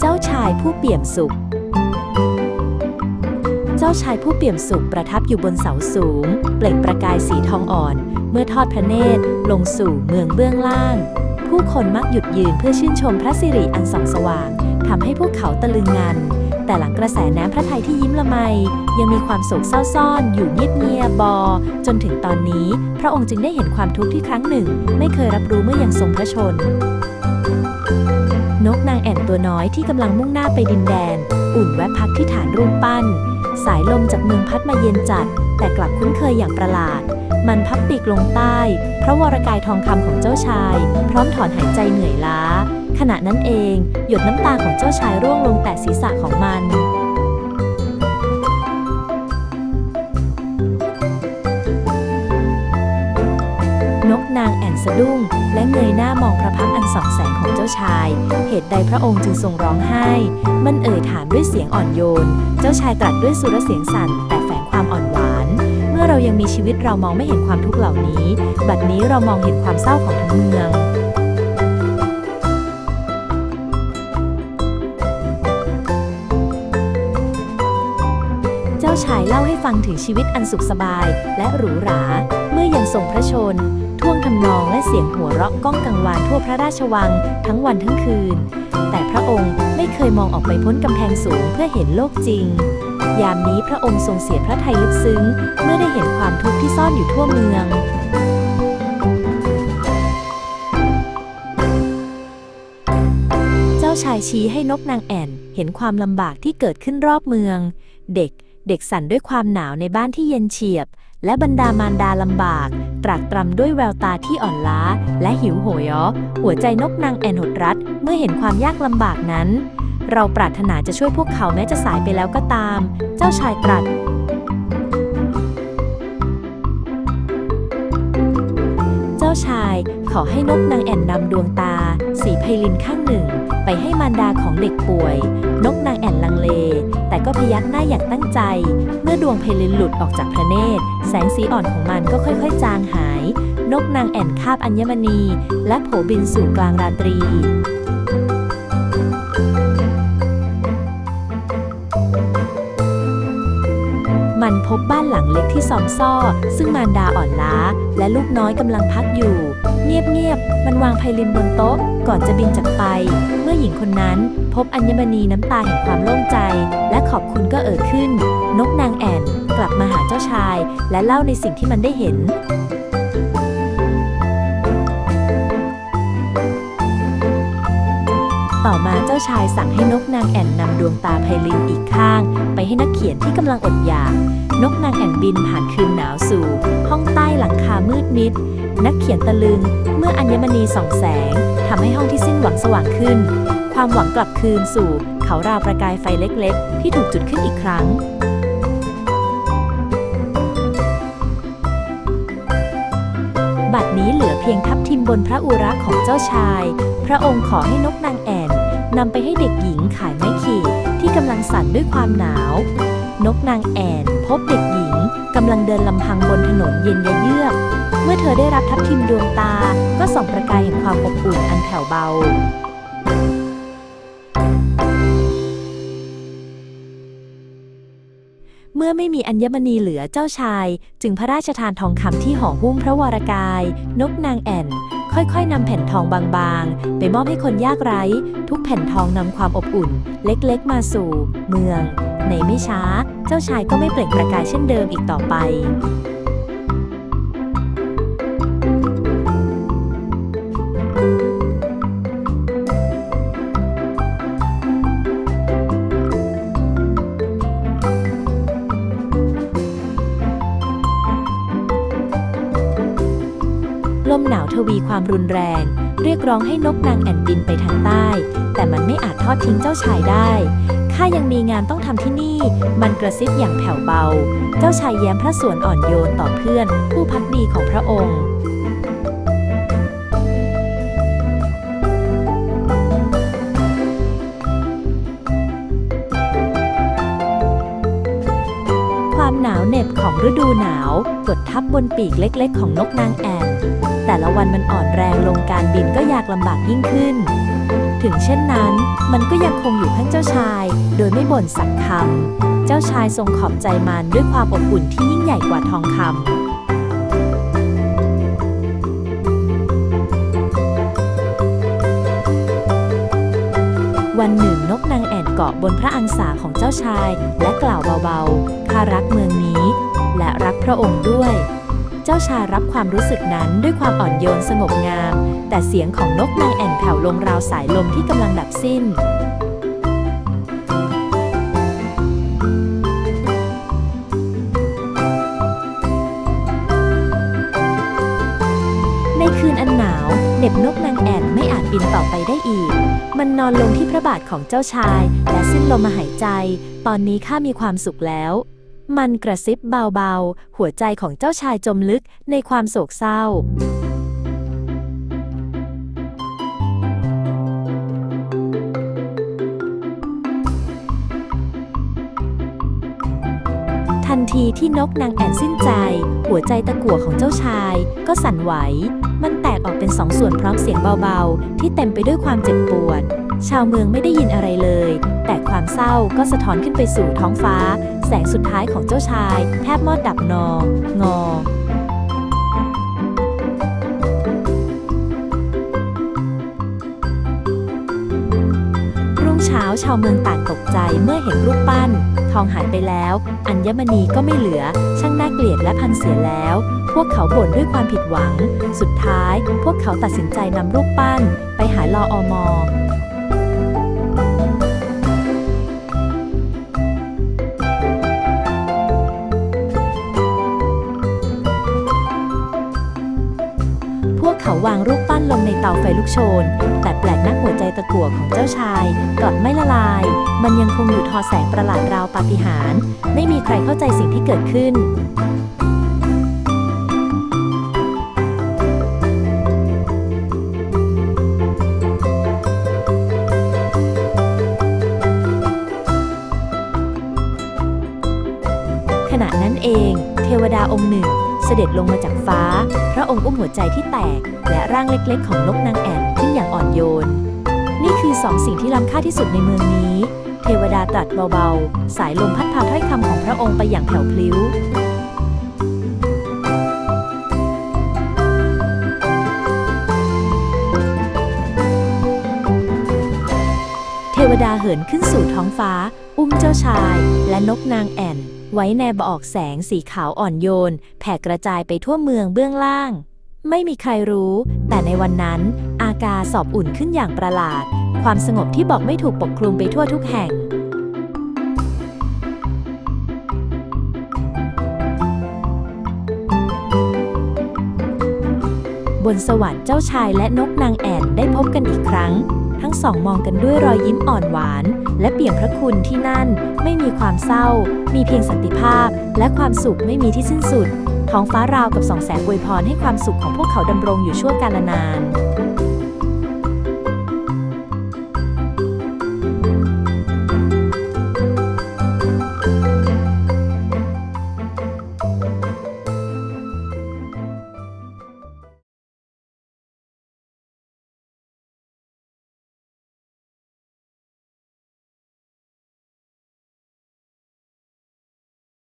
เจ้าชายผู้เปี่ยมสุข เจ้าชายผู้เปี่ยมสุขประทับอยู่บนเสาสูง เปล่งประกายสีทองอ่อน เมื่อทอดพระเนตร ลงสู่เมืองเบื้องล่าง ผู้คนมักหยุดยืนเพื่อชื่นชมพระสิริอันส่องสว่างทำให้พวกเขาตะลึงงัน แต่หลังกระแสน้ำพระทัยที่ยิ้มละไม ยังมีความโศกเศร้าซ่อนอยู่เงียบๆบอ จนถึงตอนนี้ พระองค์จึงได้เห็นความทุกข์ที่ครั้งหนึ่ง ไม่เคยรับรู้เมื่อยังทรงพระชน นกนางแอ่นตัวน้อยที่กำลังมุ่งหน้าไปดินแดน อุ่นแวะพักที่ฐานรูปปั้น สายลมจากเมืองพัดมาเย็นจัด แต่กลับคุ้นเคยอย่างประหลาด มันพับปีกลงใต้เพราะวรกายทองคำของเจ้าชาย พร้อมถอนหายใจเหนื่อยล้า ขณะนั้นเอง หยดน้ำตาของเจ้าชายร่วงลงแต่ศีรษะของมันนกนางแอ่นสะดุ้ง และเงยหน้ามองพระพักอันส่องแสงของเจ้าชาย เหตุใดพระองค์จึงทรงร้องไห้ มันเอ่ยถามด้วยเสียงอ่อนโยน เจ้าชายตรัสด้วยสุรเสียงสั่นแต่แฝงความอ่อนหวาน เรายังมีชีวิตเรามองไม่เห็นความทุกข์เหล่านี้ บัดนี้เรามองเห็นความเศร้าของทั้งเมืองเจ้าชายเล่าให้ฟังถึงชีวิตอันสุขสบายและหรูหรา เมื่อยังทรงพระชน ท่วงทำนองและเสียงหัวเราะก้องกังวานทั่วพระราชวัง ทั้งวันทั้งคืน แต่พระองค์ไม่เคยมองออกไปพ้นกำแพงสูงเพื่อเห็นโลกจริง ยามนี้พระองค์ทรงเสียพระทัยลึกซึ้ง เมื่อได้เห็นความทุกข์ที่ซ่อนอยู่ทั่วเมืองเจ้าชายชี้ให้นกนางแอ่นเห็นความลำบากที่เกิดขึ้นรอบเมือง เด็ก เด็กสั่นด้วยความหนาวในบ้านที่เย็นเฉียบ และบรรดามารดาลำบาก ตรากตรำด้วยแววตาที่อ่อนล้า และหิวโหยอหัวใจนกนางแอนหดรัดเมื่อเห็นความยากลำบากนั้น เราปรารถนาจะช่วยพวกเขาแม้จะสายไปแล้วก็ตาม เจ้าชายตรัสเจ้าชายขอให้นกนางแอ่นนำดวงตา สีไพลินข้างหนึ่ง ไปให้มารดาของเด็กป่วย นกนางแอ่นลังเล แต่ก็พยักหน้าอย่างตั้งใจ เมื่อดวงเพลินหลุดออกจากพระเนตร แสงสีอ่อนของมันก็ค่อยๆ จางหาย นกนางแอ่นคาบอัญมณี และโผบินสู่กลางราตรี มันพบบ้านหลังเล็กที่ซอมซ่อ ซึ่งมารดาอ่อนล้า และลูกน้อยกำลังพักอยู่ เงียบๆ มันวางไพลินบนโต๊ะ ก่อนจะบินจากไป เมื่อหญิงคนนั้นพบอัญมณีน้ำตาแห่งความโล่งใจ และขอบคุณก็เอ่อขึ้น นกนางแอ่นกลับมาหาเจ้าชาย และเล่าในสิ่งที่มันได้เห็น ต่อมาเจ้าชายสั่งให้นกนางแอ่นนำดวงตาไพลินอีกข้าง ไปให้นักเขียนที่กำลังอดอยาก นกนางแอ่นบินผ่านคืนหนาวสู่ ห้องใต้หลังคามืดมิด นักเขียนตะลึง เมื่ออัญมณีส่องแสงทำให้ห้องที่สิ้นหวังสว่างขึ้น ความหวังกลับคืนสู่ เขาราวประกายไฟเล็กๆ ที่ถูกจุดขึ้นอีกครั้งบัดนี้เหลือเพียงทับทิมบนพระอุระของเจ้าชาย พระองค์ขอให้นกนางแอ่น นำไปให้เด็กหญิงขายไม้ขีดที่กำลังสั่นด้วยความหนาว นกนางแอ่นพบเด็กหญิงกำลังเดินลำพังบนถนนเย็นยะเยือก เมื่อเธอได้รับทับทิมดวงตา ก็ส่องประกายแห่งความอบอุ่นอันแผ่วเบาเมื่อไม่มีอัญมณีเหลือเจ้าชาย จึงพระราชทานทองคำที่ห่อหุ้มพระวรากาย นกนางแอ่น ค่อยๆนำแผ่นทองบางๆ ไปมอบให้คนยากไร้ ทุกแผ่นทองนำความอบอุ่น เล็กๆ มาสู่ เมือง ในไม่ช้า เจ้าชายก็ไม่เปล่งประกายเช่นเดิมอีกต่อไป หนาวทวีความรุนแรง เรียกร้องให้นกนางแอ่นบินไปทางใต้ แต่มันไม่อาจทอดทิ้งเจ้าชายได้ข้ายังมีงานต้องทำที่นี่ มันกระซิบอย่างแผ่วเบา เจ้าชายแย้มพระสวนอ่อนโยนต่อเพื่อน ผู้พักดีของพระองค์ความหนาวเหน็บบของฤดูหนาวกดทับบนปีกเล็กๆ ของนกนางแอ่น แต่ละวันมันอ่อนแรงลงการบินก็ยากลำบากยิ่งขึ้น ถึงเช่นนั้น มันก็ยังคงอยู่ข้างเจ้าชาย โดยไม่บ่นสักคำ เจ้าชายทรงขอบใจมันด้วยความอบอุ่นที่ยิ่งใหญ่กว่าทองคำวันหนึ่งนกนางแอ่นเกาะบนพระอังสาของเจ้าชาย และกล่าวเบาๆ ข้ารักเมืองนี้ และรักพระองค์ด้วย เจ้าชายรับความรู้สึกนั้นด้วยความอ่อนโยนสงบงาม แต่เสียงของนกนางแอ่นแผ่วลงราวสายลมที่กำลังดับสิ้นในคืนอันหนาวเหน็บนกนางแอ่นไม่อาจบินต่อไปได้อีก มันนอนลงที่พระบาทของเจ้าชาย และสิ้นลมหายใจ ตอนนี้ข้ามีความสุขแล้ว มันกระซิบเบาๆ หัวใจของเจ้าชายจมลึกในความโศกเศร้า ทันทีที่นกนางแอ่นสิ้นใจ หัวใจตะกั่วของเจ้าชาย ก็สั่นไหว มันแตกออกเป็นสองส่วนพร้อมเสียงเบาๆ ที่เต็มไปด้วยความเจ็บปวด ชาวเมืองไม่ได้ยินอะไรเลย แต่ความเศร้าก็สะท้อนขึ้นไปสู่ท้องฟ้า แสงสุดท้ายของเจ้าชาย แทบมอดดับนองงอรุ่งเช้าชาวเมืองต่างตกใจเมื่อเห็นรูปปั้น ทองหายไปแล้ว อัญมณีก็ไม่เหลือ ช่างน่าเกลียดและพันเสียแล้ว พวกเขาบ่นด้วยความผิดหวัง สุดท้าย พวกเขาตัดสินใจนำรูปปั้น ไปหาลออมอ เขาวางรูปปั้นลงในเตาไฟลุกโชน แต่แปลกนักหัวใจตะกั่วของเจ้าชายกลับไม่ละลาย มันยังคงอยู่ทอแสงประหลาดราวปาฏิหาริย์ไม่มีใครเข้าใจสิ่งที่เกิดขึ้นขณะนั้นเอง เทวดาองค์หนึ่ง เสด็จลงมาจากฟ้า พระองค์อุ้มหัวใจที่แตก และร่างเล็กๆ ของนกนางแอ่นขึ้นอย่างอ่อนโยน นี่คือสองสิ่งที่ล้ำค่าที่สุดในเมืองนี้ เทวดาตรัสเบาๆ สายลมพัดพาถ้อยคำของพระองค์ไปอย่างแผ่วพลิ้วเทวดาเหินขึ้นสู่ท้องฟ้า อุ้มเจ้าชาย และนกนางแอ่น ไว้ในบออกแสงสีขาวอ่อนโยน แผ่กระจายไปทั่วเมืองเบื้องล่าง ไม่มีใครรู้ แต่ในวันนั้น อากาศสอบอุ่นขึ้นอย่างประหลาด ความสงบที่บอกไม่ถูกปกคลุมไปทั่วทุกแห่งบนสวรรค์เจ้าชายและนกนางแอ่นได้พบกันอีกครั้ง ทั้งสองมองกันด้วยรอยยิ้มอ่อนหวาน และเปี่ยมพระคุณที่นั่นไม่มีความเศร้า มีเพียงสันติภาพ และความสุขไม่มีที่สิ้นสุด ท้องฟ้าราวกับสองแสงอวยพรให้ความสุขของพวกเขาดำรงอยู่ชั่วกาลนาน